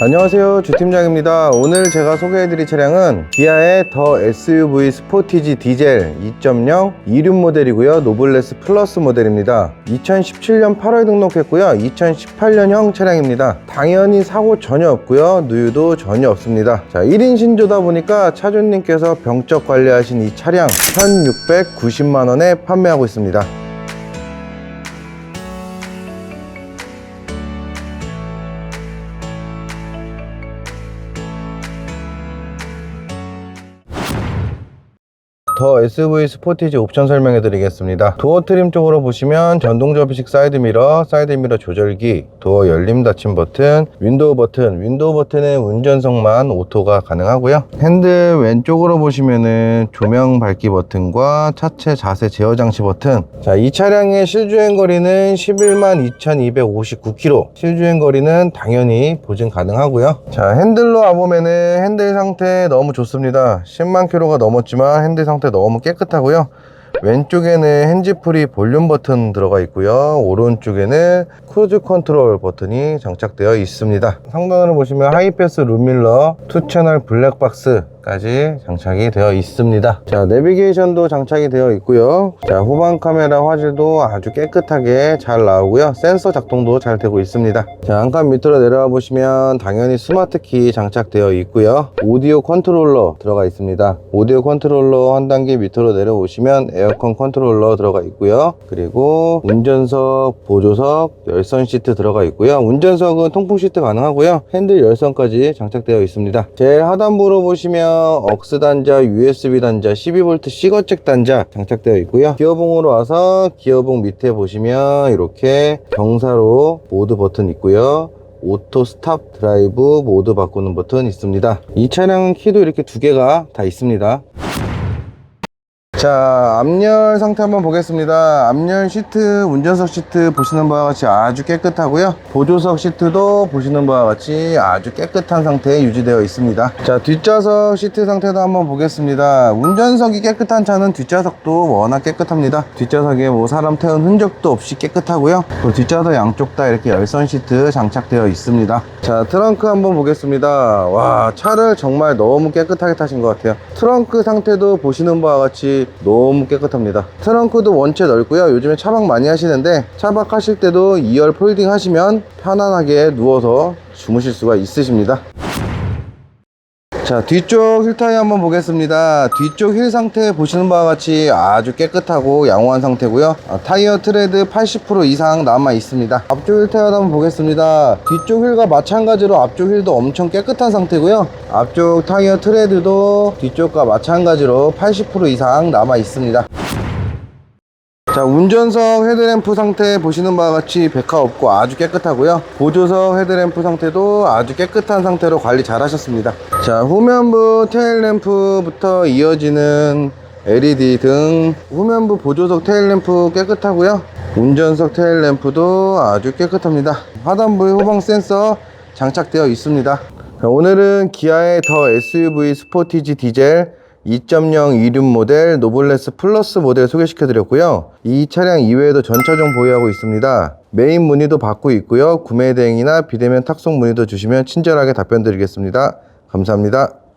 안녕하세요. 주팀장입니다. 오늘 제가 소개해드릴 차량은 기아의 더 SUV 스포티지 디젤 2.0 이륜 모델이고요. 노블레스 플러스 모델입니다. 2017년 8월 등록했고요. 2018년형 차량입니다. 당연히 사고 전혀 없고요. 누유도 전혀 없습니다. 자 1인 신조다 보니까 차주님께서 병적 관리하신 이 차량 1690만원에 판매하고 있습니다 더 SUV 스포티지 옵션 설명해 드리겠습니다. 도어 트림 쪽으로 보시면 전동 접이식 사이드 미러, 사이드 미러 조절기, 도어 열림 닫힘 버튼, 윈도우 버튼. 윈도우 버튼은 운전석만 오토가 가능하고요. 핸들 왼쪽으로 보시면은 조명 밝기 버튼과 차체 자세 제어 장치 버튼. 자 이 차량의 실주행 거리는 11만 2259km 실주행 거리는 당연히 보증 가능하고요. 자 핸들로 와보면은 핸들 상태 너무 좋습니다. 10만 킬로가 넘었지만 핸들 상태 너무 깨끗하고요. 왼쪽에는 핸즈프리 볼륨 버튼 들어가 있고요. 오른쪽에는 크루즈 컨트롤 버튼이 장착되어 있습니다. 상단으로 보시면 하이패스 룸밀러 2채널 블랙박스 까지 장착이 되어 있습니다. 자 내비게이션도 장착이 되어 있고요. 자 후방 카메라 화질도 아주 깨끗하게 잘 나오고요. 센서 작동도 잘 되고 있습니다. 자한칸 밑으로 내려와 보시면 당연히 스마트 키 장착되어 있고요. 오디오 컨트롤러 들어가 있습니다. 오디오 컨트롤러 한 단계 밑으로 내려오시면 에어컨 컨트롤러 들어가 있고요. 그리고 운전석 보조석 열선 시트 들어가 있고요. 운전석은 통풍 시트 가능하고요. 핸들 열선까지 장착되어 있습니다. 제일 하단부로 보시면 억스 단자 USB 단자 12V 시거잭 단자 장착되어 있고요. 기어봉으로 와서 기어봉 밑에 보시면 이렇게 경사로 모드 버튼 있고요. 오토 스탑 드라이브 모드 바꾸는 버튼 있습니다. 이 차량은 키도 이렇게 두 개가 다 있습니다 자 앞열 상태 한번 보겠습니다. 앞열 시트 운전석 시트 보시는 바와 같이 아주 깨끗하고요. 보조석 시트도 보시는 바와 같이 아주 깨끗한 상태에 유지되어 있습니다. 자 뒷좌석 시트 상태도 한번 보겠습니다. 운전석이 깨끗한 차는 뒷좌석도 워낙 깨끗합니다. 뒷좌석에 뭐 사람 태운 흔적도 없이 깨끗하고요. 또 뒷좌석 양쪽 다 이렇게 열선 시트 장착되어 있습니다. 자 트렁크 한번 보겠습니다. 와 차를 정말 너무 깨끗하게 타신 것 같아요. 트렁크 상태도 보시는 바와 같이 너무 깨끗합니다. 트렁크도 원체 넓고요. 요즘에 차박 많이 하시는데 차박 하실 때도 2열 폴딩 하시면 편안하게 누워서 주무실 수가 있으십니다 자 뒤쪽 휠 타이어 한번 보겠습니다. 뒤쪽 휠 상태 보시는 바와 같이 아주 깨끗하고 양호한 상태고요. 아, 타이어 트레드 80% 이상 남아 있습니다. 앞쪽 휠 타이어 한번 보겠습니다. 뒤쪽 휠과 마찬가지로 앞쪽 휠도 엄청 깨끗한 상태고요. 앞쪽 타이어 트레드도 뒤쪽과 마찬가지로 80% 이상 남아 있습니다 자 운전석 헤드램프 상태 보시는 바와 같이 백화 없고 아주 깨끗하고요. 보조석 헤드램프 상태도 아주 깨끗한 상태로 관리 잘 하셨습니다. 자 후면부 테일램프부터 이어지는 LED 등 후면부 보조석 테일램프 깨끗하고요. 운전석 테일램프도 아주 깨끗합니다. 하단부에 후방 센서 장착되어 있습니다. 자, 오늘은 기아의 더 SUV 스포티지 디젤 2.0 이륜 모델 노블레스 플러스 모델 소개시켜 드렸고요. 이 차량 이외에도 전차종 보유하고 있습니다. 메인 문의도 받고 있고요. 구매 대행이나 비대면 탁송 문의도 주시면 친절하게 답변 드리겠습니다. 감사합니다.